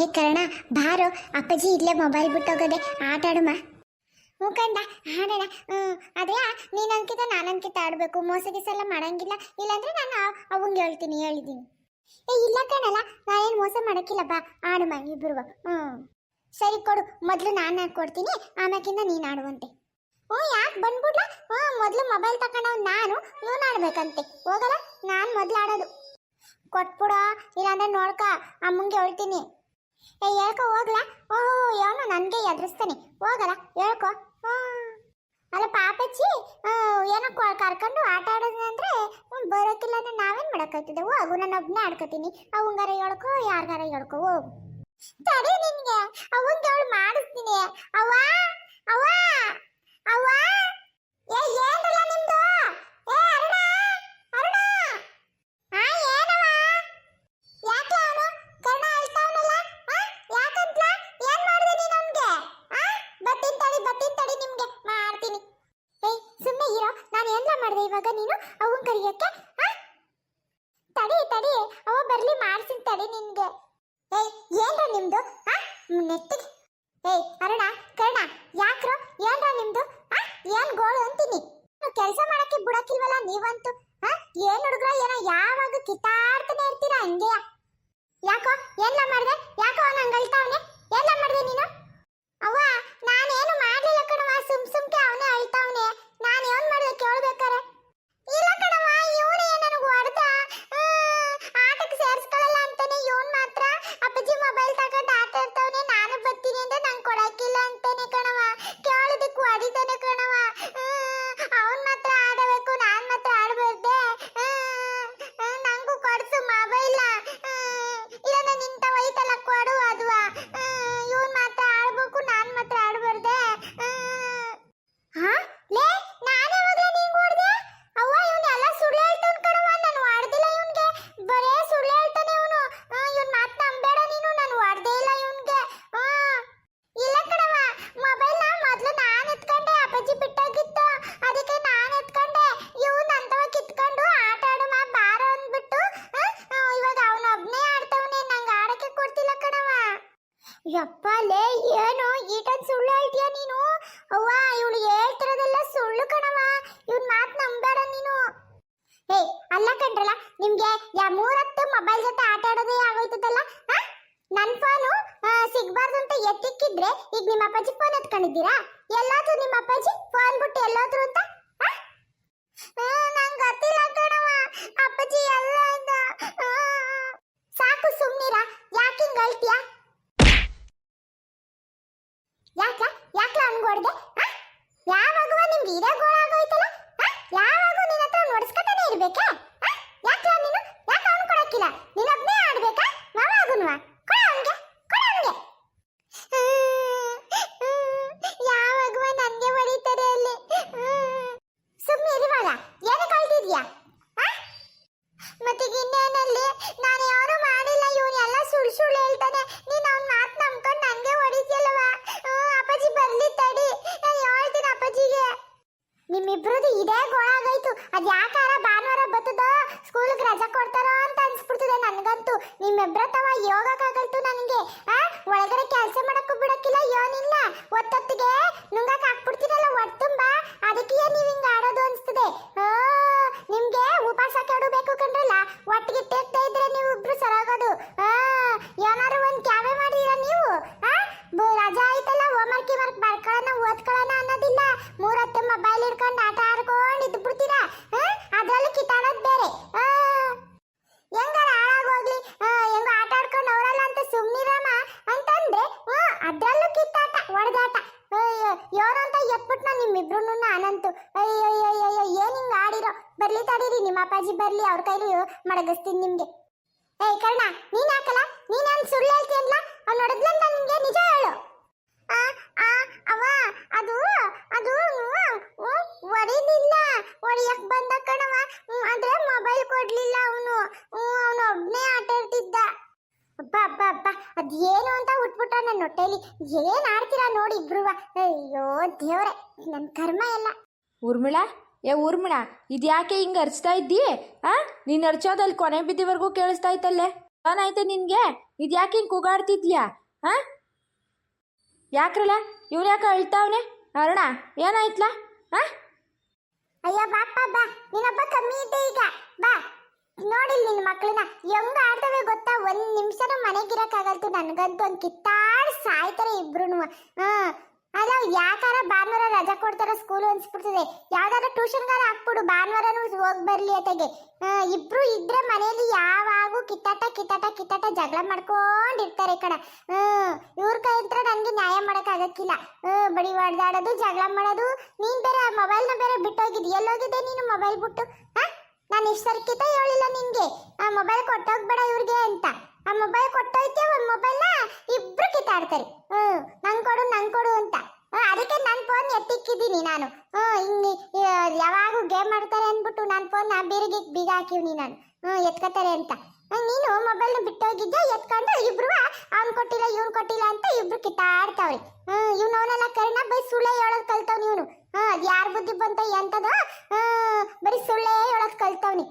ಏ ಕರ್ಣ, ಬಾರೋ. ಅಪ್ಪಾಜಿ ಇಲ್ಲೇ ಮೊಬೈಲ್ ಬಿಟ್ಟೋಗದೆ. ಆಟ ಆಡುಮ. ಮುಖಂಡ ಆಡೋಣ ಹ್ಞೂ ಅದೇ ನೀನು ಅಂಕಿತ ನಾನು ಅಂಕಿತ ಆಡಬೇಕು. ಮೋಸ ಗೀಸ ಎಲ್ಲ ಮಾಡಂಗಿಲ್ಲ. ಇಲ್ಲಾಂದ್ರೆ ನಾನು ಅವಂಗೆ ಹೇಳ್ತೀನಿ ಹೇಳಿದ್ದೀನಿ ಏ, ಇಲ್ಲ ಕಣಲ್ಲ. ನಾನೇನು ಮೋಸ ಮಾಡಕ್ಕಿಲ್ಲ, ಬಾ. ಆಡುಮ ಇಬ್ಬರು ಹ್ಞೂ ಸರಿ ಕೊಡು. ಮೊದಲು ನಾನು ಕೊಡ್ತೀನಿ, ಆಮ್ಯಾಕಿಂದ ನೀನು ಆಡುವಂತೆ. ಓ, ಯಾಕೆ ಬಂದ್ಬಿಡ್ಲ? ಹ್ಞೂ ಮೊದಲು ಮೊಬೈಲ್ ತಗೊಂಡವ್ ನಾನು ಇವನು ಆಡ್ಬೇಕಂತೆ. ಹೋಗಲ್ಲ? ನಾನು ಮೊದಲು ಆಡೋದು. ಕೊಟ್ಬಿಡ. ಇಲ್ಲಾಂದ್ರೆ ನೋಡ್ಕ. ಅಮ್ಮಂಗೆ ಹೇಳ್ತೀನಿ. ಏ, ಹೇಳ್ಕೊ, ಹೋಗ್ಲಾ? ಓ, ಯಾವನು ನನಗೆ ಎದುರಿಸ್ತಾನೆ. ಹೋಗಲ್ಲ, ಹೇಳ್ಕೊ. ಅಲ್ಲ, ಪಾಪಚ್ಚಿ ಏನೋ ಕರ್ಕೊಂಡು ಆಟ ಆಡೋದಂದ್ರೆ ಅವ್ನು ಬರೋಕಿಲ್ಲ ಅಂದ್ರೆ ನಾವೇನ್ ಮಾಡಕ್ಕಾಗ್ತದೆ? ಹೋಗು, ನಾನು ಒಬ್ಬನೇ ಆಡ್ಕೋತೀನಿ. ಅವಂಗಾರ ಹೇಳ್ಕೊ, ಯಾರಿಗಾರ ಹೇಳ್ಕೊ, ಹೋಗು. ತಡಿ ನಿನಗೆ. ಅವಂಗೆ ಅವಳು ಮಾಡಿಸ್ತೀನಿ. ಅವ್ವ ಅವ್ವ ಅವ ಏ ಏನಲ್ಲ ನಿಮ್ದು ಏ ಅರುಣ ಅರುಣ ಆ ಏನವ ಯಾಕೆ ಅವನು ಕರ್ಣ ಅಳ್ತಾವನಲ್ಲ ಯಾಕಂತ ಏನ್ ಮಾಡಿದೆ ನೀನು ಅವನ್ಗೆ ಬತ್ತೀನಿ ತಡಿ ಬತ್ತೀನಿ ತಡಿ ನಿಮ್ಗೆ ಮಾಡ್ತೀನಿ ಏಯ್ ಸುಮ್ಮನೆ ಇರೋ ನಾನು ಏನ್ಲ ಮಾಡಿದೆ ಇವಾಗ ನೀನು ಅವನ್ ಕರಿಯಕ್ಕೆ ಆ? ತಡಿ ತಡಿ ಅವ ಬರ್ಲಿ ಮಾಡ್ಸಿನ್ ತಡಿ ನಿನ್ಗೆ ಏಯ್ ಏನ್ರ ನಿಮ್ದು ಆ ನೆಟ್ಟಿಗೆ ಏಯ್ ಅರುಣ ಕರ್ಣ ಯಾಕ್ರೋ ಏನ್ರ ನಿಮ್ದು ಆ ಏನ್ ಗೋಳು ಅಂತೀನಿ ಕೆಲಸ ಮಾಡಕ್ಕೆ ಬಿಡಕ್ಕಿಲ್ವಲ್ಲ ನೀವಂತೂ? ಆ ಏನ್ ಹುಡುಗ್ರ, ಏನೋ ಯಾವಾಗ ಕಿತ್ತಾಡ್ತಾನೆ ಇರ್ತೀರಾ ಹಂಗೆ? ಯಾಕೋ ಎಲ್ಲ ಮಾಡ್ದೆ? ಯಾಕೋ ಅವನ ಹಂಗ ಅಳ್ತಾವನೆ? ಎಲ್ಲ ಮಾಡ್ದೆ ನೀನು? ಅವ್ವ, ನಾನೇನು ಮಾಡ್ಲಿಲ್ಲ ಕಣವ ಸುಮ್ ಸುಮ್ಕೆ ಅವನೇ ಅಳ್ತಾವನೆ. ನಾನು ಏನ್ ಮಾಡ್ದೆ ಕೇಳ್ಬೇಕಾರೆ ಇಲ್ಲ ಕಣವ ಇವನೇ ನನಗೆ ಹೊಡೆದ ಆಟಕ್ಕೆ ಸೇರ್ಸ್ಕೊಳ್ಳಲ್ಲ ಅಂತಾನೆ ಇವನ್ ಮಾತ್ರ ಅಪ್ಪಾಜಿ ಮೊಬೈಲ್ ತಗೊಂಡು ಆಟ ಆಡ್ತಾವನೆ ನಾನು ಬರ್ತೀನಿ ಅಂದ್ರೆ ನಂಗೆ ಕೊಡಕ್ಕಿಲ್ಲ ಅಂತಾನೆ ಕಣವ ಕೇಳೋದಕ್ಕೆ ಹೊಡಿತಾನೆ ಕಣವ ಅವನ್ ಮಾತ್ರ ಆಡಬೇಕು ನಾನ್ ಮಾತ್ರ ಆಡಬಾರ್ದೆ ನಂಗೂ ಕೊಡ್ಸು ಮೊಬೈಲ್ ಇಲ್ಲ ನಿಂತ ಒಯ್ತಲ್ಲ ಕೊಡು ಅದ್ವಾ ಇವನ್ ಮಾತ್ರ ಆಡ್ಬೇಕು ನಾನ್ ಮಾತ್ರ ಆಡಬಾರ್ದೆ ಹಾ ಲೇ ನಾನೇ ಯಾವಾಗ್ಲೇ ನಿಂಗೆ ಹೊಡ್ದೆ ಅವ್ವ ಇವನ್ ಎಲ್ಲ ಸುಳ್ಳು ಹೇಳ್ತಾನ ಕಣವ ನಾನು ಹೊಡ್ದಿಲ್ಲ ಇವನ್ಗೆ ಬರೇ ಸುಳ್ಳು ಹೇಳ್ತಾನೆ ಇವನು ಇವನ್ ಮಾತ್ ನಂಬೇಡ ನೀನು ನಾನು ಹೊಡ್ದೇ ಇಲ್ಲ ಇವನ್ಗೆ ಇಲ್ಲ ಕಣವ ಮೊಬೈಲ್ನ ಮೊದ್ಲು ನಾನ್ ಎತ್ಕೊಂಡೆ ಅಪ್ಪಾಜಿ ಬಿಟ್ಟಾಗಿತ್ತು ಅದಕ್ಕೆ ನಾನ್ ಎತ್ಕೊಂಡೆ ಇವನ್ ಅಂತವ ಕಿತ್ಕೊಂಡು ಆಟ ಆಡುಮ ಬಾರ ಅಂದ್ಬಿಟ್ಟು ಆ, ಆ, ಇವಾಗ ಅವನೊಬ್ನೇ ಆಡ್ತವನೆ ನಂಗೆ ಆಡಕ್ಕೆ ಕೊಡ್ತಿಲ್ಲ ಕಣವ ಯಪ್ಪ ಲೇ ಏನು ಈಟನ್ ಸುಳ್ಳು ಹೇಳ್ತೀಯ ನೀನು ಅವ್ವ ಇವಳು ಹೇಳ್ತಿರೋದೆಲ್ಲ ಸುಳ್ಳು ಕಣವ ಇವನ್ ಮಾತ್ ನಂಬೇಡ ನೀನು ಏ ಅಲ್ಲ ಕಣ್ರಲ್ಲ ನಿಮ್ಗೆ ಯಾ ಮೂರತ್ತು ಮೊಬೈಲ್ ಜೊತೆ ಆಟ ಆಡೋದೇ ಆಗೋಯ್ತದಲ್ಲ? ನನ್ ಫೋನು ಸಿಗ್ಬಾರ್ದು ಅಂತ ಎತ್ತಿಕ್ಕಿದ್ರೆ ಈಗ ನಿಮ್ಮ ಅಪ್ಪಾಜಿ ಫೋನ್ ಎತ್ಕೊಂಡಿದ್ದೀರಾ? ಎಲ್ಲಾದ್ರೂ ನಿಮ್ಮ ಅಪ್ಪಾಜಿ ಫೋನ್ ಬಿಟ್ಟು ಎಲ್ಲಾದ್ರೂ ಅಂತ? ಆ, ಗೊತ್ತಿಲ್ಲ ಅಪ್ಪಾಜಿ ಎಲ್ಲ ಸಾಕು ಸುಮ್ನಿರ. ಯಾಕೆ ಯಾಕ ಯಾಕ ಅನ್ಗೊಡ್ದೆ ಯಾವಾಗ ನಿಮ್ಗೆ ಇದೇ ಗೋಳ ಆಗೋಯ್ತಲ್ಲ ಆ? ಯಾವಾಗೂ ನಿನ್ನ ಹತ್ರ ನೋಡ್ಸ್ಕೊತಾನೆ ಇರ್ಬೇಕಾ ಆ? ಯಾಕ ನೀನು ಯಾಕ ಅವ್ನು ಕೊಡಕ್ಕಿಲ್ಲ ನೀನೊಬ್ನೇ ಆಡ್ಬೇಕಾ ಯಾವಾಗುನುವ ಕೊಡ ಅವನ್ಗೆ ಕೊಡ ಅವನ್ಗೆ ಯಾವಾಗುವ ನನ್ಗೆ ಹೊಡಿತಾರೆ ಅಲ್ಲಿ ಸುಮ್ಮನೆ ಇರುವಾಗ ಏನಕ್ಕೆ ಅಳ್ತಿದ್ಯಾ ಆ? ಮತ್ತೆ ಇನ್ನೇನಲ್ಲಿ ನಾನು ಯಾರು ಮಾಡಿಲ್ಲ ಇವನು ಎಲ್ಲ ಸುಳ್ಳು ಸುಳ್ಳು ಹೇಳ್ತಾನೆ ನೀನು ಅವ್ನ ಮಾತು ನಂಬ್ಕೊಂಡು ನನಗೆ ಹೊಡಿದ್ಯಲ್ಲವ ಅಪ್ಪಾಜಿ ಬರ್ಲಿ ತಡಿ ನಾನು ಹೇಳ್ತೀನಿ ಅಪ್ಪಾಜಿಗೆ ನಿಮ್ಮಿಬ್ರದ್ದು ಇದೇ ಗೋಳ ಆಗೈತು ಅದ್ ಯಾಕಾರ ಭಾನುವಾರ ಬತ್ತದ ಸ್ಕೂಲ್ಗೆ ರಜಾ ಕೊಡ್ತಾರ ಅಂತ ಅನ್ಸ್ಬಿಡ್ತದೆ ನನಗಂತೂ. ನಿಮ್ಮಿಬ್ರ ತವ ಯೋಗಕ್ಕಾಗಲ್ತು ನನಗೆ. ಆ ಒಳಗಡೆ ಕೆಲಸ ಮಾಡಕ್ಕೂ ಬಿಡಕ್ಕಿಲ್ಲ ಯೋನಿಲ್ಲ. ಒತ್ತೊತ್ತಿಗೆ ನುಂಗಕ್ ಹಾಕ್ಬಿಡ್ತೀರಲ್ಲ ಒಟ್ಟುಂಬ ಅದಕ್ಕೆ ನೀವು ಹಿಂಗ ಆಡೋದು ಅನ್ಸ್ತದೆ. ಆ, ನಿಮ್ಗೆ ಉಪವಾಸ ಕೆಡಬೇಕು ಕಂಡ್ರಲ್ಲ? ಒಟ್ಟಿಗೆ ತೆಗ್ತಾ ಇದ್ರೆ ಸರಾಗದು. ಆ ಏನಾರು ಒಂದ್ ಕ್ಯಾವೆ ಮಾಡಿರ ನೀವು ಆ ಬ- ರಜಾ ಆಯ್ತಲ್ಲ ಹೋಮ್ವರ್ಕ್ ವರ್ಕ್ ಬರ್ಕೊಳ್ಳೋಣ ಓದ್ಕೊಳ್ಳೋಣ ಅನ್ನೋದಿಲ್ಲ ಮೂರತ್ತು ಮೊಬೈಲ್ ಹಿಡ್ಕೊಂಡು ಆಟ ಆಡ್ಕೊಂಡು ಇದ್ದು ಬಿಡ್ತೀರಾ ಅದ್ರಲ್ಲಿ ಕಿತ್ತಾಡೋದ್ ಬೇರೆ ಆ, ಹೆಂಗಾರ ಹಾಳಾಗೋಗ್ಲಿ ಆ, ಹೆಂಗೋ ಆಟ ಆಡ್ಕೊಂಡು ಅವರಲ್ಲ ಅಂತ ಸುಮ್ನಿರಮ್ಮ ಅಂತಂದ್ರೆ ಆ, ಅದ್ರಲ್ಲೂ ಕಿತ್ತಾಟ ಹೊಡೆದಾಟ ಯೋರು ಅಂತ ಎತ್ಬಿಟ್ಟು ನಾನು ನಿಮ್ಮಿಬ್ರು ನಾನಂತೂ ಅಯ್ಯೋ ಅಯ್ಯೋ ಏನ್ ಹಿಂಗ್ ಆಡಿರೋ ಬರ್ಲಿ ತಡೀರಿ ನಿಮ್ಮ ಅಪ್ಪಾಜಿ ಬರ್ಲಿ ಅವ್ರ ಕೈಲಿ ಮಡಗಿಸ್ತೀನಿ ನಿಮ್ಗೆ ಏಯ್ ಕರ್ಣ ನೀನ್ ಯಾಕಲ್ಲ ನೀನ್ ಏನ್ ಸುಳ್ಳು ಹೇಳ್ತೀಯಲ್ಲ ಅವ್ನು ಹೊಡೆದ್ಲಂತ ನಿಮ್ಗೆ ನಿಜ ಹೇಳು ಆ ಆ ಅವ ಅದು ಅದು ಹೊಡಿಲಿಲ್ಲ ಹೊಡಿಯಕ್ ಬಂದ ಕಣವ ಹ್ಮ್, ಆದ್ರೆ ಮೊಬೈಲ್ ಕೊಡ್ಲಿಲ್ಲ ಅವನು ಅವನು ಒಬ್ನೇ ಆಟ ಆಡ್ತಿದ್ದ ಅಬ್ಬಾ ಅಬ್ಬಾ ಅಬ್ಬಾ ಅದೇನು ಅಂತ ಉಟ್ಬಿಟ್ಟ ನನ್ನ ಹೊಟ್ಟೆಲಿ ಏನ್ ಆಡ್ತೀರಾ ನೋಡಿ ಇಬ್ರುವ ಅಯ್ಯೋ ದೇವ್ರೆ ನನ್ ಕರ್ಮ ಎಲ್ಲ ಊರ್ಮಿಳ ಏ ಊರ್ಮಣ ಇದ್ಯಾಕೆ ಹಿಂಗೆ ಅರ್ಚ್ತಾ ಇದ್ದಿ ಆ? ನೀನು ಅರ್ಚೋದಲ್ಲಿ ಕೊನೆ ಬಿದ್ದಿವರೆಗೂ ಕೇಳಿಸ್ತಾ ಇತ್ತಲ್ಲೇ? ಏನಾಯ್ತು ನಿನಗೆ? ಇದ್ಯಾಕೆ ಹಿಂಗೆ ಕೂಗಾಡ್ತಿದ್ಯಾ? ಹಾಂ ಯಾಕ್ರಲ್ಲ ಇವ್ರು ಯಾಕೆ ಅಳ್ತಾವನೆ? ಅರುಣ ಏನಾಯ್ತಲ್ಲ ಹಾಂ ಅಯ್ಯ ಬಾಪ್ಪ ಬಾ ನಿನ್ನಪ್ಪ ಕಮ್ಮಿ ಇದೆ ಈಗ. ಬಾ. ನೋಡಿಲ್ ನಿನ್ನ ಮಕ್ಕಳನ್ನ ಹೆಂಗ ಆಡ್ತವೆ ಗೊತ್ತಾ? ಒಂದ್ ನಿಮಿಷನೂ ಮನೆಗಿರಕ್ಕಾಗಲ್ತು ನನ್ಗಂತೂ ಒಂದ್ ಕಿತ್ತಾಡ್ ಸಾಯ್ತಾರೆ ಇಬ್ರು ಹ್ಮ್. ಅಲ್ಲ ಯಾಕಾರ ಭಾನುವಾರ ರಜಾ ಕೊಡ್ತಾರ ಸ್ಕೂಲ್ ಅನ್ಸ್ಬಿಡ್ತದೆ. ಯಾವ್ದಾರ ಟ್ಯೂಷನ್ಗಾರ ಹಾಕ್ಬಿಡು, ಭಾನುವಾರನು ಹೋಗ್ ಬರ್ಲಿ ಅತೆಗೆ ಇಬ್ರು ಇದ್ರೆ ಮನೆಯಲ್ಲಿ ಯಾವಾಗೂ ಕಿತ್ತಾಟ ಕಿತ್ತಾಟ ಕಿತ್ತಾಟ ಜಗಳ ಮಾಡ್ಕೊಂಡಿರ್ತಾರೆ ಕಣ. ಇವ್ರ ಕೈ ಹತ್ರ ನನ್ಗೆ ನ್ಯಾಯ ಮಾಡಕ್ ಆಗಕ್ಕಿಲ್ಲ. ಬಡಿ ಹೊಡೆದಾಡೋದು ಜಗಳ ಮಾಡೋದು. ನೀನ್ ಬೇರೆ ಮೊಬೈಲ್ನ ಬೇರೆ ಬಿಟ್ಟೋಗಿದ್ದಿ. ಎಲ್ಲೋಗಿದ್ದೆ ನೀನು ಮೊಬೈಲ್ ಬಿಟ್ಟು? ಹಾ, ನಾನು ಇಷ್ಟು ಸರ್ಕಿತ ಹೇಳಿಲ್ಲ ನಿನ್ಗೆ. ಆ ಮೊಬೈಲ್ ಕೊಟ್ಟೋಗ್ಬೇಡ ಇವ್ರಿಗೆ ಅಂತ. ಆ ಮೊಬೈಲ್ ಕೊಟ್ಟೋಯ್ತೆ ಒಂದು ಮೊಬೈಲ್ನ ಇಬ್ರು ಕಿತ್ತಾಡ್ತಾರೆ. ಹ್ಮ್, ನಂಗ್ ಕೊಡು ನಂಗ್ ಕೊಡು ಅಂತ. ಅದಕ್ಕೆ ನನ್ನ ಫೋನ್ ಎತ್ತಿಕ್ಕಿದ್ದೀನಿ ನಾನು. ಹ್ಞೂ ಹಿಂಗೆ ಯಾವಾಗೂ ಗೇಮ್ ಆಡ್ತಾರೆ ಅಂದ್ಬಿಟ್ಟು ನನ್ನ ಫೋನ್ ಬೀರಿಗೆ ಬೀಗ ಹಾಕಿವ್ನಿ ನಾನು. ಹ್ಮ್, ಎತ್ಕೋತಾರೆ ಅಂತ. ನೀನು ಮೊಬೈಲ್ನ ಬಿಟ್ಟೋಗಿದ್ದೆ, ಎತ್ಕೊಂಡು ಇಬ್ರು ಅವ್ನು ಕೊಟ್ಟಿಲ್ಲ, ಇವ್ನು ಕೊಟ್ಟಿಲ್ಲ ಅಂತ ಇಬ್ರು ಕಿತ್ತಾಡ್ತಾವ್ರಿ. ಹ್ಮ್, ಇವ್ನು ಅವನೆಲ್ಲ ಕರ್ಣ ಬೈ ಸುಳ್ಳೆ ಹೇಳೋದು ಕಲ್ತವ್ನಿ ಇವನು. ಹ್ಮ್, ಅದ್ ಯಾರ ಬುದ್ಧಿ ಬಂತ ಎಂತದ, ಹ್ಮ್, ಬರೀ ಸುಳ್ಳೆ ಹೇಳೋದು ಕಲ್ತವ್ನಿ.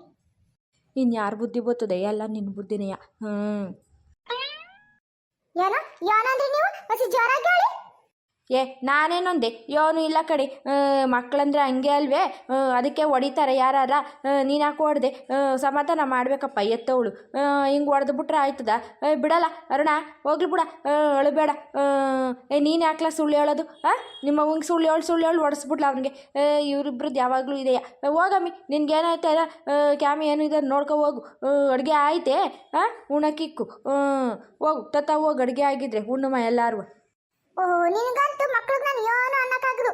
ಇನ್ನು ಯಾರ ಬುದ್ಧಿ ಬರ್ತದೆ ಎಲ್ಲ ನಿನ್ನ ಬುದ್ಧಿನಯ್ಯ ಹ್ಞೂ ಏನೋ? ಏನಂದ್ರಿ ನೀವು? ಜೋರಾಗಿ ಹೇಳಿ ಏ, ನಾನೇನೊಂದೆ? ಯೋನು ಇಲ್ಲ ಕಡೆ. ಮಕ್ಕಳಂದ್ರೆ ಹಂಗೆ ಅಲ್ವೇ? ಅದಕ್ಕೆ ಹೊಡಿತಾರೆ ಯಾರಾರ? ನೀನು ಯಾಕೆ ಹೊಡೆದೆ? ಸಮಾಧಾನ ಮಾಡಬೇಕಪ್ಪ, ಎತ್ತವಳು. ಹಿಂಗೆ ಹೊಡೆದು ಬಿಟ್ರೆ ಆಯ್ತದ? ಬಿಡಲ್ಲ, ಅರುಣ, ಹೋಗ್ಲಿ ಬಿಡ. ಅಳುಬೇಡ. ಏ, ನೀನು ಯಾಕ್ಲ ಸುಳ್ಳು ಹೇಳೋದು? ಹಾಂ ನಿಮ್ಮ ಹಂಗೆ ಸುಳ್ಳು ಹೇಳು ಸುಳ್ಳು ಹೇಳು ಹೊಡೆಸ್ಬಿಡ್ಲ ಅವನಿಗೆ. ಇವರಿಬ್ರದ್ದು ಯಾವಾಗಲೂ ಇದೆಯಾ? ಹೋಗಮ್ಮಿ, ನಿನ್ಗೇನಾಯ್ತು ಅದ ಕ್ಯಾಮಿ ಏನು ಇದೆ ನೋಡ್ಕೊ ಹೋಗು. ಅಡುಗೆ ಆಯ್ತೆ? ಹಾಂ ಉಣಕ್ಕಿಕ್ಕು ಹೋಗು ತತ್ತ ಹೋಗಿ, ಅಡುಗೆ ಆಗಿದ್ರೆ ಉಣ್ಣುಮ ಎಲ್ಲಾರು ಓ ನಿನಗಂತೂ ಮಕ್ಳಿಗೆ ನಾನು ಏನು ಅನ್ನಕ್ಕಾಗದು.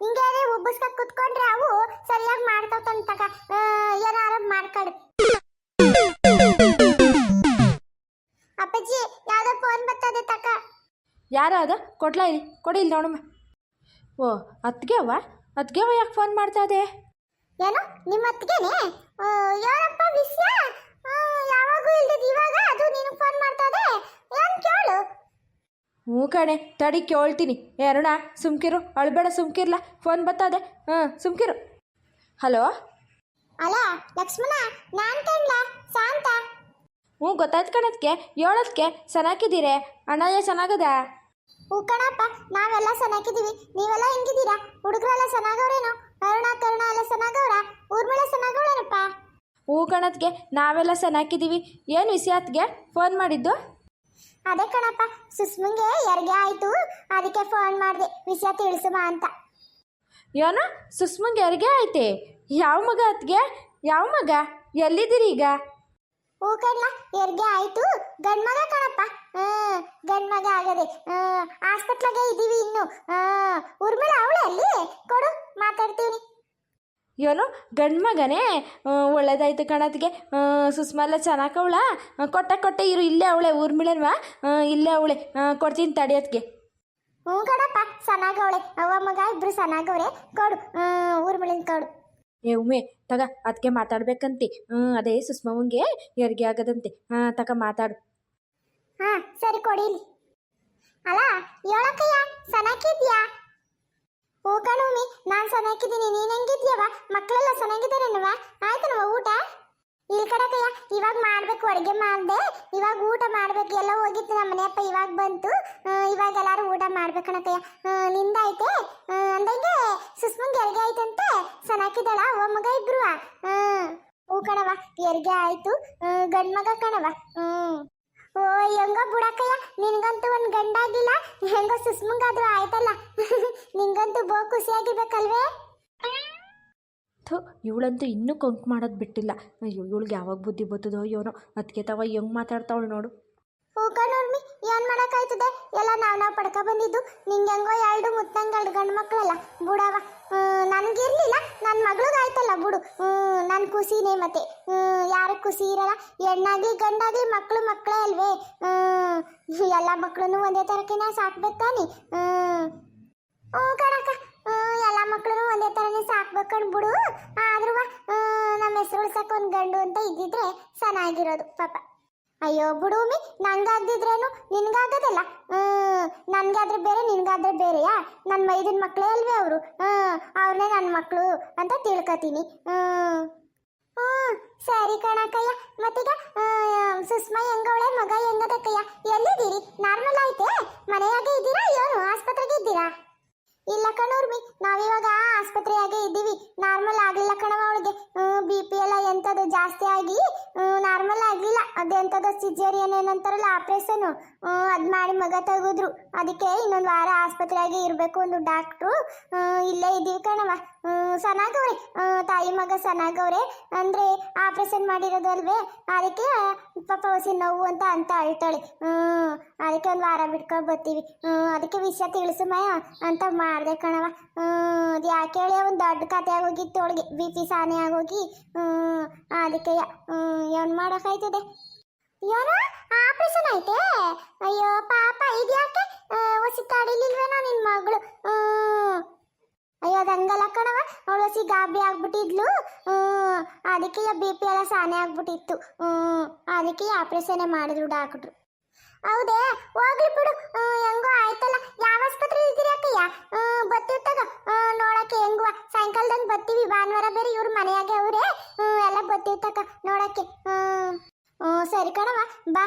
ಹಿಂಗೆ ಉಬ್ಬಸ್ಕ ಕುತ್ಕೊಂಡ್ರೆ ಅವು ಸರಿಯಾಗಿ ಮಾಡ್ತಾವಂತಕ ಏನಾರ ಮಾಡ್ಕೊಡು. ಅಪ್ಪಾಜಿ ಯಾವ್ದೋ ಫೋನ್ ಬರ್ತದೆ ತಕ. ಯಾರ ಅದ? ಕೊಡ್ಲಾ ಇಲ್ಲಿ? ಕೊಡಿ ಇಲ್ಲಿ ನೋಡಮ್ಮ. ಓ ಅತ್ಗೆವ ಅತ್ಗೆವ ಯಾಕೆ ಫೋನ್ ಮಾಡ್ತಾ ಇದೆ? ಏನು? ನಿಮ್ಮ ಅತ್ತಿಗೆನೆ ಯಾರಪ್ಪ ವಿಷಯ ಆ, ಯಾವಾಗೂ ಇಲ್ದಿದ್ ಇವಾಗ ಅದು ನೀನು ಫೋನ್ ಮಾಡ್ತದೆ ಏನ್ ಕೇಳು ಹ್ಞೂ ಕಣೆ ತಡಿ ಕೇಳ್ತೀನಿ. ಏ ಅರುಣ ಸುಮ್ಕಿರು. ಅಳ್ಬೇಡ ಸುಮ್ಕಿರ್ಲ. ಫೋನ್ ಬರ್ತದೆ ಹಾಂ ಸುಮ್ಕಿರು. ಹಲೋ? ಅಲ್ಲ ಲಕ್ಷ್ಮಣ ನಾನ್ ಕಣ್ಲ? ಶಾಂತ? ಹ್ಞೂ ಗೊತ್ತಾಯ್ತು ಕಣದ್ಕೆ ಹೇಳೋದಕ್ಕೆ ಚೆನ್ನಾಗಿದ್ದೀರಿ? ಅಣ್ಣಯ್ಯ ಚೆನ್ನಾಗದ? ಹ್ಞೂ ಕಣಪ್ಪ ನಾವೆಲ್ಲ ಚೆನ್ನಾಗಿದ್ದೀವಿ. ನೀವೆಲ್ಲ ಹೆಂಗಿದ್ದೀರಾ? ಹುಡುಗರೆಲ್ಲ ಚೆನ್ನಾಗವ್ರೇನು? ಅರುಣ ಕರುಣ ಎಲ್ಲ ಚೆನ್ನಾಗವ್ರ? ಊರ್ಮಿಳ ಚೆನ್ನಾಗವ್ಳೇನಪ್ಪ? ಹ್ಞೂ ಕಣದ್ಗೆ ನಾವೆಲ್ಲ ಚೆನ್ನಾಗಿದ್ದೀವಿ. ಏನು ವಿಷಯ ಅತ್ಗೆ ಫೋನ್ ಮಾಡಿದ್ದು? ಅದೇ ಕಣಪ್ಪ ಸುಸ್ಮಂಗೆ ಎರ್ಗೆ ಆಯ್ತು. ಅದಕ್ಕೆ ಫೋನ್ ಮಾಡಿದೆ ವಿಷಯ ತಿಳಿಸುವ ಅಂತ. ಏನೋ ಸುಸ್ಮಂಗೆ ಯಾರಿಗೆ ಐತೆ ಯಾವ ಮಗ ಅತ್ಗೆ? ಯಾವ ಮಗ? ಎಲ್ಲಿದ್ದೀರಿ ಈಗ? ಓ ಕಣ್ಣ ಎರಗೆ ಆಯ್ತು. ಗಂಡ್ ಮಗ ಕಣಪ್ಪ. ಹ್ಮ್ ಗಂಡ್ ಮಗ ಆಗದೆ. ಹಾಸ್ಪಿಟ್ಲಾಗೆ ಇದೀವಿ ಇನ್ನು. ಊರ್ಮಿಳ ಅವಳೆ ಅಲ್ಲಿ? ಕೊಡು ಮಾತಾಡ್ತೀವಿ ಏನು ಗಂಡು ಮಗನೇ ಒಳ್ಳೇದಾಯ್ತು ಕಣತ್ಗೆ ಸುಸ್ಮಲ್ಲ ಚೆನ್ನಾಗವಳ ಕೊಟ್ಟ ಕೊಟ್ಟೆ ಇರು ಇಲ್ಲೇ ಅವಳೆ ಊರ್ಮಿಳನ್ವಾ ಇಲ್ಲೇ ಅವಳೆ. ಕೊಡ್ತೀನಿ ತಡಿಯೋದಕ್ಕೆ ಹ್ಞೂ ಕಣಪ್ಪ ಚೆನ್ನಾಗವಳೆ ಅವ್ವ ಮಗ ಇಬ್ರು ಚೆನ್ನಾಗವ್ರೆ ಕೊಡು ಊರ್ಮಿಳಿನ ಕೊಡು. ಏ ಉಮೆ ತಗ ಅದಕ್ಕೆ ಮಾತಾಡ್ಬೇಕಂತೆ. ಹ್ಞೂ ಅದೇ ಸುಸ್ಮವಂಗೆ ಹೆರಿಗೆ ಆಗದಂತೆ. ಹಾಂ ತಗ ಮಾತಾಡು. ಹಾಂ ಸರಿ ಕೊಡಿಲಿ ಅಲ್ಲ ಹೇಳಕ್ಕಯ್ಯ ಚೆನ್ನಾಗಿದ್ಯಾ ಹೂ ಕಣೋಮಿ ನಾನ್ ಚೆನ್ನಾಗಿದ್ದೀನಿ ನೀನ್ ಹೆಂಗಿದ್ಯವ ಮಕ್ಕಳೆಲ್ಲ ಚೆನ್ನಾಗಿದ್ದಾರೇನವ ಆಯ್ತನವ ಊಟ? ಇಲ್ಲಿ ಕಡಕಯ್ಯ ಇವಾಗ ಮಾಡ್ಬೇಕು ಅಡುಗೆ ಮಾಡ್ದೆ. ಇವಾಗ ಊಟ ಮಾಡ್ಬೇಕು ಎಲ್ಲ ಹೋಗಿತ್ತು ನಮ್ಮ ಮನೆಯಪ್ಪ ಇವಾಗ ಬಂತು. ಇವಾಗ ಎಲ್ಲಾರು ಊಟ ಮಾಡ್ಬೇಕಣಕಯ್ಯ ಕಣಕಯ್ಯ. ನಿಂದಾಯ್ತೆ. ಆ, ಅಂದಂಗೆ ಸುಸ್ಮಂಗ್ ಎರಿಗೆ ಆಯ್ತಂತೆ. ಚೆನ್ನಾಗಿದ್ದಾಳ ಓ ಮಗ ಇಬ್ರು ಹೂ ಕಣವ ಎರಿಗೆ ಆಯ್ತು. ಗಂಡ್ಮಗ ಗಂಡ್ ಮಗ ಕಣವ ಓ, ಹೆಂಗೋ ಬುಡಕಯ್ಯ, ನಿನ್ಗಂತೂ ಒಂದು ಗಂಡಾಗಿಲ್ಲ. ಹೆಂಗೋ ಸುಸ್ಮಂಗಾದ್ರೂ ಆಯ್ತಲ್ಲ. ನಿಂಗಂತೂ ಬೋ ಖುಷಿಯಾಗಿರ್ಬೇಕಲ್ವೇ? ಥು, ಇವಳಂತೂ ಇನ್ನೂ ಕಂಕ್ ಮಾಡೋದು ಬಿಟ್ಟಿಲ್ಲ. ಅಯ್ಯೋ, ಇವಳಿಗೆ ಯಾವಾಗ ಬುದ್ಧಿ ಬರ್ತದೋ ಏನೋ. ಅದಕ್ಕೆ ತವ ಹೆಂಗ್ ಮಾತಾಡ್ತಾವಳು ನೋಡು. ಹೂಕಣೋರ್ಮಿ ಏನ್ ಮಾಡಕ್ಕಾಯ್ತದೆ? ಎಲ್ಲ ನಾವು ನಾವು ಪಡ್ಕ ಬಂದಿದ್ದು. ನಿಂಗೆ ಹೆಂಗೋ ಎರಡು ಮುತ್ತಂಗಲ್ಡು ಗಂಡು ಮಕ್ಕಳಲ್ಲ ಬುಡವ ನನ್ಗಿರ್ಲಿಲ್ಲ ನನ್ನ ಮಗಳಿಗಾಯ್ತಲ್ಲ ಬುಡು. ಖುಷಿನೇ ಮತ್ತೆ. ಯಾರು ಖುಷಿ ಇರಲ್ಲ. ಹೆಣ್ಣಾಗಿ, ಗಂಡಾಗಿ ಮಕ್ಕಳು ಮಕ್ಕಳೇ ಅಲ್ವೇ? ಎಲ್ಲ ಮಕ್ಕಳನ್ನು ಒಂದೇ ತರಕಿನ ಸಾಕ್ಬೇಕು ತಾನೆ. ಹ್ಞೂ ಕಣಕ್ಕ. ಎಲ್ಲ ಮಕ್ಕಳನ್ನು ಒಂದೇ ಥರನೇ ಸಾಕ್ಬೇಕು ಬಿಡು ಆದ್ರೂ ನಮ್ಮ ಹೆಸರು ಉಳ್ಸಕ್ಕೆ ಒಂದು ಗಂಡು ಅಂತ ಇದ್ದಿದ್ರೆ ಚೆನ್ನಾಗಿರೋದು ಪಾಪ. ಅಯ್ಯೋ, ಬಿಡುಮಿ, ನಂಗಾಗ್ದಿದ್ರೇನು? ನಿನ್ಗಾಗದಲ್ಲ. ನನ್ಗಾದ್ರೆ ಬೇರೆ, ನಿನ್ಗಾದ್ರೆ ಬೇರೆಯಾ? ನನ್ನ ಮೈದಿನ ಮಕ್ಕಳೇ ಅಲ್ವೇ ಅವರು? ಅವ್ರನ್ನೇ ನನ್ನ ಮಕ್ಕಳು ಅಂತ ತಿಳ್ಕೊತೀನಿ. ಸರಿ ಕಣಕಯ್ಯ ಮತ್ತೀಗ ಸುಷ್ಮಾ ಹೆಂಗವಳೆ ಮಗ ಹೆಂಗದಕ್ಕಯ್ಯ ಎಲ್ಲಿದ್ದೀರಿ? ನಾರ್ಮಲ್ ಐತೆ ಮನೆಯಾಗೆ ಇದ್ದೀರಾ? ಏನು, ಆಸ್ಪತ್ರೆಗೆ ಇದ್ದೀರಾ? ಇಲ್ಲ ಕಣೂರ್ಮಿ ನಾವಿವಾಗ ಆಸ್ಪತ್ರೆಯಾಗೆ ಇದ್ದೀವಿ. ನಾರ್ಮಲ್ ಆಗಲಿಲ್ಲ ಕಣವ ಅವಳಿಗೆ. ಬಿ ಪಿ ಎಲ್ಲ ಎಂಥದ್ದು ಜಾಸ್ತಿ ಆಗಿ ನಾರ್ಮಲ್ ಆಗಲಿಲ್ಲ. ಅದೆಂಥದ್ದು ಸಿಜೇರಿಯನ್ ಏನಂತಾರಲ್ಲ ಆಪ್ರೇಷನ್ ಅದ್ ಮಾಡಿ ಮಗ ತೆಗೆದ್ರು ಅದಕ್ಕೆ ಇನ್ನೊಂದು ವಾರ ಆಸ್ಪತ್ರೆಯಾಗೆ ಇರಬೇಕು ಒಂದು ಡಾಕ್ಟ್ರು ಇಲ್ಲೇ ಇದ್ದೀವಿ ಕಣವ. ಸನಾಗವ್ರೆ ತಾಯಿ ಮಗ ಸನಾಗವ್ರೆ ಅಂದ್ರೆ ಆಪರೇಷನ್ ಮಾಡಿರೋದು ಅಲ್ವೇ? ಅದಕ್ಕೆ ಪಾಪ ಹೊಸಿ ನೋವು ಅಂತ ಅಂತ ಅಳ್ತಾಳೆ. ಹ್ಮ್, ಅದಕ್ಕೆ ಒಂದು ವಾರ ಬಿಟ್ಕೊಂಡು ಬರ್ತೀವಿ. ಹ್ಮ್, ಅದಕ್ಕೆ ವಿಷಯ ತಿಳಿಸು ಮಯ ಅಂತ ಮಾಡಿದೆ ಕಣವ ಹ್ಮ್, ಅದು ಯಾಕೆ ಹೇಳಿ ಒಂದು ದೊಡ್ಡ ಕತೆ ಆಗೋಗಿ ಅವಳಿಗೆ. ಬಿ ಪಿ ಸಾನೆ ಆಗೋಗಿ. ಹ್ಮ್, ಅದಕ್ಕೆ ಏನು ಮಾಡೋಕ್ಕಾಯ್ತದೆ? ಏನೋ ಆಪರೇಷನ್ ಐತೆ? ಅಯ್ಯೋ, ಪಾಪ, ಇದ್ಯಾಕೆ? ಹೊಸಿ ತಡಿಲಿಲ್ವೇನೋ ನಿನ್ನ ಮಗಳು. ಹ್ಮ್ ಅಯ್ಯೋ ಅದಂಗಲ್ಲ ಕಣವ ಅವಳು ಹಸಿ ಗಾಬಿ ಆಗ್ಬಿಟ್ಟಿದ್ಲು. ಅದಕ್ಕೆ ಬಿ ಪಿ ಎಲ್ಲ ಸಾನೆ ಆಗ್ಬಿಟ್ಟಿತ್ತು. ಅದಕ್ಕೆ ಆಪರೇಷನ್ ಮಾಡಿದ್ರು ಡಾಕ್ಟ್ರು. ಹೌದೇ? ಹೋಗ್ಲಿ ಬಿಡು. ಹೆಂಗೋ ಆಯ್ತಲ್ಲ. ಯಾವ ಆಸ್ಪತ್ರೆ ಇದ್ದೀರಿ ಅಕ್ಕಯ್ಯ? ಬರ್ತೀವಿ ನೋಡಕ್ಕೆ ಹೆಂಗುವ ಸಾಯಂಕಾಲದಂಗೆ ಬರ್ತೀವಿ. ಭಾನುವಾರ ಬೇರೆ ಇವ್ರ ಮನೆಯಾಗೆ ಅವ್ರೆ. ಎಲ್ಲ ತಗ ನೋಡಕ್ಕೆ. ಹ್ಮ್, ಸರಿ ಕಣವ ಬಾ.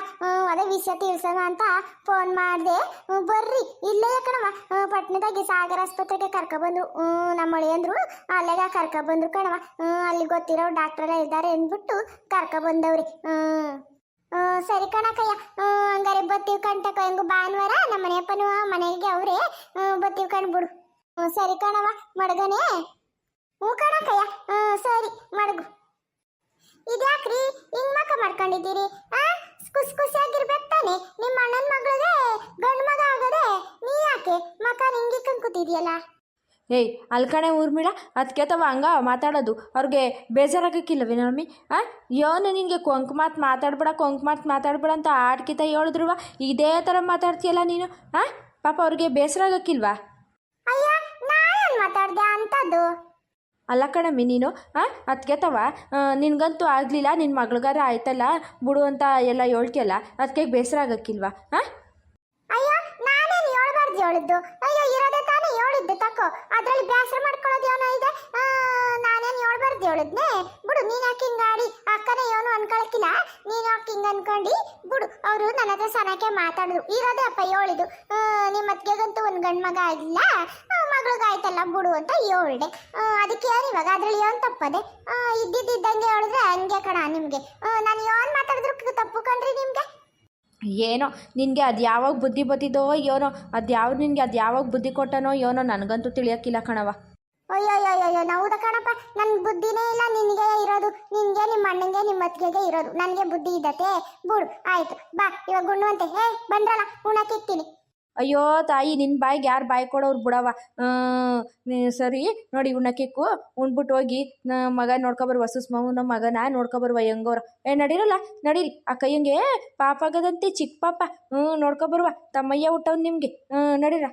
ಅದೇ ವಿಷಯ ತಿಳಿಸೋಣ ಅಂತ ಫೋನ್ ಮಾಡಿದೆ. ಬರ್ರಿ. ಇಲ್ಲೇ ಕಣವ ಪಟ್ಟಣದಾಗಿ ಸಾಗರ ಆಸ್ಪತ್ರೆಗೆ ಕರ್ಕೊಬಂದ್ರು. ನಮ್ಮ ಅಂದ್ರು. ಅಲ್ಲೆಗ ಕರ್ಕೊಬಂದ್ರು ಕಣವ ಅಲ್ಲಿ ಗೊತ್ತಿರೋ ಡಾಕ್ಟರ್ ಎಲ್ಲ ಇದ್ದಾರೆ ಅಂದ್ಬಿಟ್ಟು ಕರ್ಕೊಬಂದವ್ರಿ. ಸರಿ ಕಣಕಯ್ಯ ಹಂಗಾರೆ ಬತ್ತೀವಿ ಕಣ್ತಕ ಹೆಂಗು ಭಾನುವಾರ ನಮ್ಮ ಮನೆಯಪ್ಪನು ಮನೆಗೆ ಅವ್ರೆ. ಬತ್ತೀವಿ ಕಣ್ಬಿಡು ಸರಿ ಕಣವ ಮಡಗನೆ. ಹ್ಞೂ ಕಣಕ್ಕಯ್ಯ ಹ್ಮ್, ಸರಿ ಮಡಗು ಇದ್ಯಾಕ್ರಿ ಹಿಂಗ್ ಮಾಡ್ಕೊಂಡಿದ್ದೀರಿ ಆ ಖುಷಿ ಖುಷಿಯಾಗಿರ್ಬೇಕು ತಾನೆ ನಿಮ್ಮ ಅಣ್ಣನ ಮಗಳಿಗೆ ಗಂಡು ಮಗ ಆಗದೆ ನೀ ಯಾಕೆ ಮಕ ಹಿಂಗೆ ಕೂತಿದ್ಯಲ್ಲ? ಏಯ್ ಅಲ್ಕಣೆ ಊರ್ಮಿಳ ಅದಕ್ಕೆ ತವ ಹಂಗ ಮಾತಾಡೋದು. ಅವ್ರಿಗೆ ಬೇಜಾರಾಗಕ್ಕಿಲ್ಲವೇ ನಮ್ಮಿ ಹಾಂ ಯೋನು ನಿನಗೆ ಕೊಂಕ್ ಮಾತು ಮಾತಾಡ್ಬೇಡ, ಕೊಂಕ್ ಮಾತು ಮಾತಾಡ್ಬೇಡ ಅಂತ ಆಡ್ಕಿತ ಹೇಳಿದ್ರುವ? ಇದೇ ಥರ ಮಾತಾಡ್ತೀಯಲ್ಲ ನೀನು? ಹಾಂ ಪಾಪ ಅವ್ರಿಗೆ ಬೇಸರ ಆಗಕ್ಕಿಲ್ವಾ ಅಯ್ಯ ನಾನೇನ್ ಮಾತಾಡ್ದೆ ಅಂತದ್ದು ಅಲ್ಲ ಕಣಮ್ಮಿ, ನೀನು? ಹಾಂ ಅದಕ್ಕೆ ತವ ನಿನಗಂತೂ ಆಗಲಿಲ್ಲ ನಿನ್ನ ಮಗಳಿಗಾರ ಆಯ್ತಲ್ಲ, ಬಿಡು ಅಂತ ಎಲ್ಲ ಹೇಳ್ಕೆಲ್ಲ ಅದಕ್ಕೆ ಬೇಸರ ಆಗಕ್ಕಿಲ್ವಾ ಹಾಂ ಅಯ್ಯೋ, ನಾನೇನು ಹೇಳ್ಬಾರ್ದು ಹೇಳಿದ್ದು? ಅಯ್ಯೋ, ಇರೋದೇ ತಾನೇ ಹೇಳಿದ್ದು, ತಕೋ. ಅದ್ರಲ್ಲಿ ಬೇಸರ ಮಾಡ್ಕೊಳ್ಳೋದು ಏನೋ ಇದೆ ನಾನೇನು ಹೇಳ್ಬಾರ್ದು ಹೇಳಿದ್ನೆ? ಬಿಡು, ನೀನು ಯಾಕೆ ಹಿಂಗೆ ಆಡಿ? ಅಕ್ಕನೇ ಏನು ಅನ್ಕೊಳಕಿಲ್ಲ? ನೀನು ಯಾಕೆ ಹಿಂಗೆ ಅನ್ಕೊಂಡಿ? ಬಿಡು, ಅವರು ನನ್ನ ಹತ್ರ ಸನಕ್ಕೆ ಮಾತಾಡಿದ್ರು. ಇರೋದೇ ಅಪ್ಪ ಹೇಳಿದ್ದು. ನಿಮ್ಮ ಅತ್ತಿಗೆಗಂತೂ ಒಂದು ಗಂಡು ಮಗ ಆಗಿಲ್ಲ ಮಗಳಿಗಾಯ್ತಲ್ಲ ಬಿಡು ಅಂತ ಹೇಳ್ದೆ. ಅದಕ್ಕೆ ಯಾರು ಇವಾಗ ಅದ್ರಲ್ಲಿ ಏನು ತಪ್ಪದೆ? ಇದ್ದಿದ್ದಂಗೆ ಹೇಳಿದ್ರೆ ಹಂಗೆ ಕಣ ನಿಮ್ಗೆ. ನಾನು ಏನು ಮಾತಾಡಿದ್ರು ತಪ್ಪು ಕಣ್ರಿ ನಿಮ್ಗೆ? ಏನೋ ನಿನಗೆ ಅದು ಯಾವಾಗ ಬುದ್ಧಿ ಬತ್ತಿದೋ ಏನೋ ಅದು ಯಾವ ನಿನಗೆ ಅದು ಯಾವಾಗ ಬುದ್ಧಿ ಕೊಟ್ಟನೋ ಏನೋ ನನಗಂತೂ ತಿಳಿಯೋಕ್ಕಿಲ್ಲ ಕಣವ ಅಯ್ಯೋಯ್ಯೋಯ್ಯೋ ನೌದ ಕಣಪ್ಪ? ನನ್ನ ಬುದ್ಧಿನೇ ಇಲ್ಲ ನಿನಗೆ ಇರೋದು. ನಿನಗೆ ನಿಮ್ಮ ಅಣ್ಣಂಗೆ ನಿಮ್ಮ ಅತ್ತಿಗೆಗೆ ಇರೋದು. ನನಗೆ ಬುದ್ಧಿ ಇದ್ದತೆ. ಬುಡು ಆಯ್ತು. ಬಾ ಇವಾಗ ಗುಣ್ಣುವಂತೆ ಏ ಬಂದ್ರಲ್ಲ ಉಣಕ್ಕಿಕ್ತೀನಿ ಅಯ್ಯೋ, ತಾಯಿ ನಿನ್ನ ಬಾಯಿಗೆ ಯಾರು ಬಾಯಿ ಕೊಡೋರು ಬಿಡವ ಸರಿ, ನೋಡಿ ಉಣ್ಣಕ್ಕಿಕ್ಕು ಕಿಕ್ಕು. ಉಣ್ಬಿಟ್ಟು ಹೋಗಿ ಮಗ ನೋಡ್ಕೊಬರುವ ನಮ್ಮ ಮಗನ ನೋಡ್ಕೊಬರುವ ಹೆಂಗೋರ. ಏ, ನಡೀರಲ್ಲ, ನಡೀರಿ. ಆ ಕೈಯಂಗೆ ಪಾಪ ಆಗದಂತೆ ಚಿಕ್ಕ ಪಾಪ ಹ್ಞೂ ನೋಡ್ಕೊಬರುವ ತಮ್ಮಯ್ಯ ಹುಟ್ಟವ್ ನಿಮಗೆ. ಹ್ಞೂ ನಡೀರ.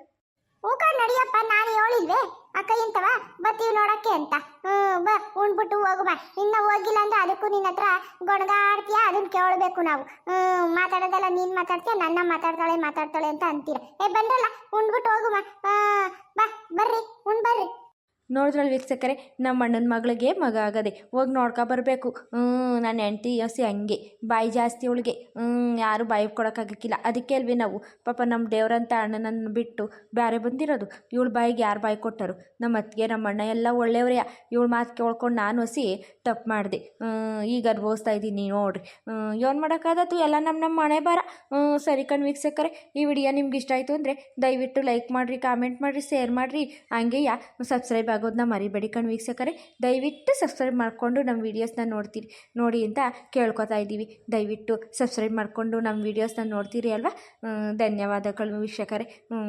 ಹ್ಞೂ ಕಣ್ ನಡಿಯಪ್ಪ, ನಾನು ಹೇಳಿಲ್ವೇ? ಅಕ್ಕ ಇಂತವ ಬತ್ತೀವಿ ನೋಡಕ್ಕೆ ಅಂತ. ಹ್ಮ್, ಬಾ, ಉಣ್ಬಿಟ್ಟು ಹೋಗು, ಬಾ. ಇನ್ನ ಹೋಗಿಲ್ಲ ಅಂದ್ರೆ ಅದಕ್ಕೂ ನಿನ್ನ ಹತ್ರ ಗೊಣಗಾಡ್ತೀಯ? ಅದನ್ನ ಕೇಳಬೇಕು ನಾವು. ಹ್ಮ್, ಮಾತಾಡೋದಲ್ಲ ನೀನು ಮಾತಾಡ್ತೀಯ, ನನ್ನ ಮಾತಾಡ್ತಾಳೆ ಮಾತಾಡ್ತಾಳೆ ಅಂತ ಅಂತೀರ. ಏ, ಬಂದ್ರಲ್ಲ, ಉಣ್ಬಿಟ್ಟು ಹೋಗು ಬಾ, ಬರ್ರಿ ಉಂಡ್ ಬರ್ರಿ. ನೋಡಿದ್ರಲ್ಲಿ ವೀಕ್ಷಕರೇ? ನಮ್ಮ ಅಣ್ಣನ ಮಗಳಿಗೆ ಮಗ ಆಗದೆ. ಹೋಗಿ ನೋಡ್ಕೊ ಬರಬೇಕು. ಹ್ಞೂ ನನ್ನ ಹೆಂಡತಿ ಹಸಿ ಹಂಗೆ. ಬಾಯಿ ಜಾಸ್ತಿ ಅವಳಿಗೆ. ಹ್ಞೂ ಯಾರು ಬಾಯಿ ಕೊಡೋಕ್ಕಾಗಕ್ಕಿಲ್ಲ ಅದಕ್ಕೆ ಅಲ್ವಿ ನಾವು. ಪಾಪ ನಮ್ಮ ದೇವರಂತ ಅಣ್ಣನನ್ನು ಬಿಟ್ಟು ಬೇರೆ ಬಂದಿರೋದು. ಇವಳು ಬಾಯಿಗೆ ಯಾರು ಬಾಯಿ ಕೊಟ್ಟರು? ನಮ್ಮ ಅತ್ತಿಗೆ ನಮ್ಮ ಅಣ್ಣ ಎಲ್ಲ ಒಳ್ಳೆಯವರೇ ಇವಳು ಮಾತು ಕೇಳ್ಕೊಂಡು ನಾನು ಹಸಿ ತಪ್ಪು ಮಾಡಿದೆ. ಈಗ ಅನುಭವಿಸ್ತಾ ಇದ್ದೀನಿ ನೋಡ್ರಿ. ಏನು ಮಾಡೋಕ್ಕಾದತ್ತು ಎಲ್ಲ ನಮ್ಮ ನಮ್ಮ ಮನೆ ಬಾರ ಸರಿ ಕಣ್ ವೀಕ್ಷಕರೇ. ಈ ವಿಡಿಯೋ ನಿಮ್ಗೆ ಇಷ್ಟ ಆಯಿತು ಅಂದರೆ ದಯವಿಟ್ಟು ಲೈಕ್ ಮಾಡಿರಿ, ಕಾಮೆಂಟ್ ಮಾಡಿರಿ, ಶೇರ್ ಮಾಡಿರಿ. ಹಂಗೆಯ? ಸಬ್ಸ್ಕ್ರೈಬ್ ಆಗೋದನ್ನ ಮರಿಬೇಡಿ ಕಣ್ ವೀಕ್ಷಕರೇ. ದಯವಿಟ್ಟು ಸಬ್ಸ್ಕ್ರೈಬ್ ಮಾಡಿಕೊಂಡು ನಮ್ಮ ವೀಡಿಯೋಸ್ನ ನೋಡ್ತೀರಿ, ನೋಡಿ ಅಂತ ಕೇಳ್ಕೊತಾ ಇದ್ದೀವಿ. ದಯವಿಟ್ಟು ಸಬ್ಸ್ಕ್ರೈಬ್ ಮಾಡಿಕೊಂಡು ನಮ್ಮ ವೀಡಿಯೋಸ್ನ ನೋಡ್ತೀರಿ ಅಲ್ವಾ? ಧನ್ಯವಾದಗಳು ವೀಕ್ಷಕರೇ. ಹ್ಞೂ